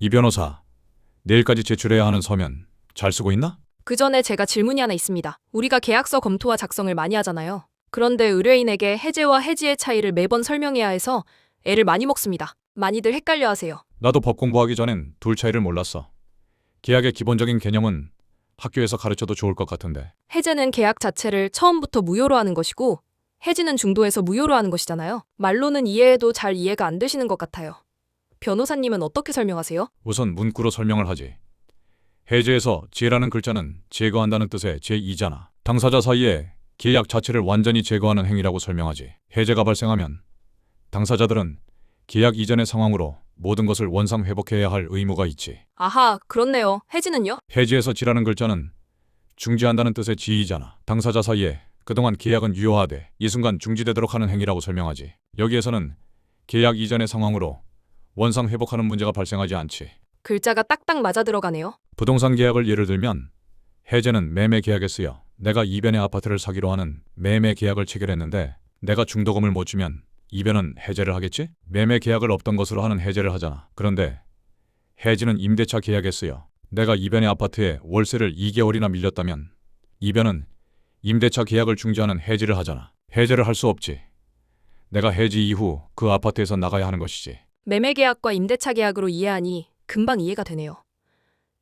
이 변호사, 내일까지 제출해야 하는 서면 잘 쓰고 있나? 그 전에 제가 질문이 하나 있습니다. 우리가 계약서 검토와 작성을 많이 하잖아요. 그런데 의뢰인에게 해제와 해지의 차이를 매번 설명해야 해서 애를 많이 먹습니다. 많이들 헷갈려 하세요. 나도 법 공부하기 전엔 둘 차이를 몰랐어. 계약의 기본적인 개념은 학교에서 가르쳐도 좋을 것 같은데. 해제는 계약 자체를 처음부터 무효로 하는 것이고 해지는 중도에서 무효로 하는 것이잖아요. 말로는 이해해도 잘 이해가 안 되시는 것 같아요. 변호사님은 어떻게 설명하세요? 우선 문구로 설명을 하지. 해제에서 제라는 글자는 제거한다는 뜻의 제2잖아. 당사자 사이에 계약 자체를 완전히 제거하는 행위라고 설명하지. 해제가 발생하면 당사자들은 계약 이전의 상황으로 모든 것을 원상 회복해야 할 의무가 있지. 아하, 그렇네요. 해지는요? 해지에서 지라는 글자는 중지한다는 뜻의 지이잖아. 당사자 사이에 그동안 계약은 유효하되 이 순간 중지되도록 하는 행위라고 설명하지. 여기에서는 계약 이전의 상황으로 원상 회복하는 문제가 발생하지 않지. 글자가 딱딱 맞아 들어가네요. 부동산 계약을 예를 들면 해제는 매매 계약에 쓰여 내가 이변의 아파트를 사기로 하는 매매 계약을 체결했는데 내가 중도금을 못 주면 이변은 해제를 하겠지? 매매 계약을 없던 것으로 하는 해제를 하잖아. 그런데 해지는 임대차 계약에 쓰여 내가 이변의 아파트에 월세를 2개월이나 밀렸다면 이변은 임대차 계약을 중지하는 해지를 하잖아. 해제를 할 수 없지. 내가 해지 이후 그 아파트에서 나가야 하는 것이지. 매매 계약과 임대차 계약으로 이해하니 금방 이해가 되네요.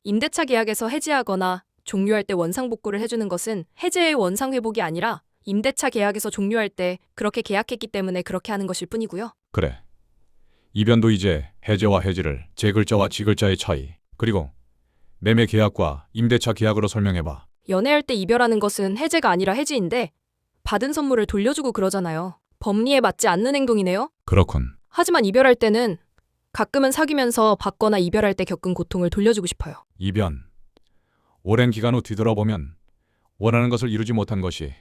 임대차 계약에서 해지하거나 종료할 때 원상 복구를 해주는 것은 해제의 원상 회복이 아니라 임대차 계약에서 종료할 때 그렇게 계약했기 때문에 그렇게 하는 것일 뿐이고요. 그래. 이변도 이제 해제와 해지를 제 글자와 지 글자의 차이, 그리고 매매 계약과 임대차 계약으로 설명해봐. 연애할 때 이별하는 것은 해제가 아니라 해지인데 받은 선물을 돌려주고 그러잖아요. 법리에 맞지 않는 행동이네요. 그렇군. 하지만 이별할 때는 가끔은 사귀면서 받거나 이별할 때 겪은 고통을 돌려주고 싶어요. 이변. 오랜 기간 후 뒤돌아보면 원하는 것을 이루지 못한 것이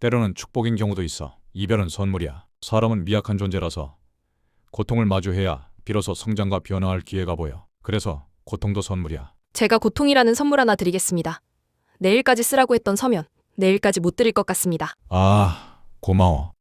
때로는 축복인 경우도 있어. 이별은 선물이야. 사람은 미약한 존재라서 고통을 마주해야 비로소 성장과 변화할 기회가 보여. 그래서 고통도 선물이야. 제가 고통이라는 선물 하나 드리겠습니다. 내일까지 쓰라고 했던 서면 내일까지 못 드릴 것 같습니다. 아, 고마워.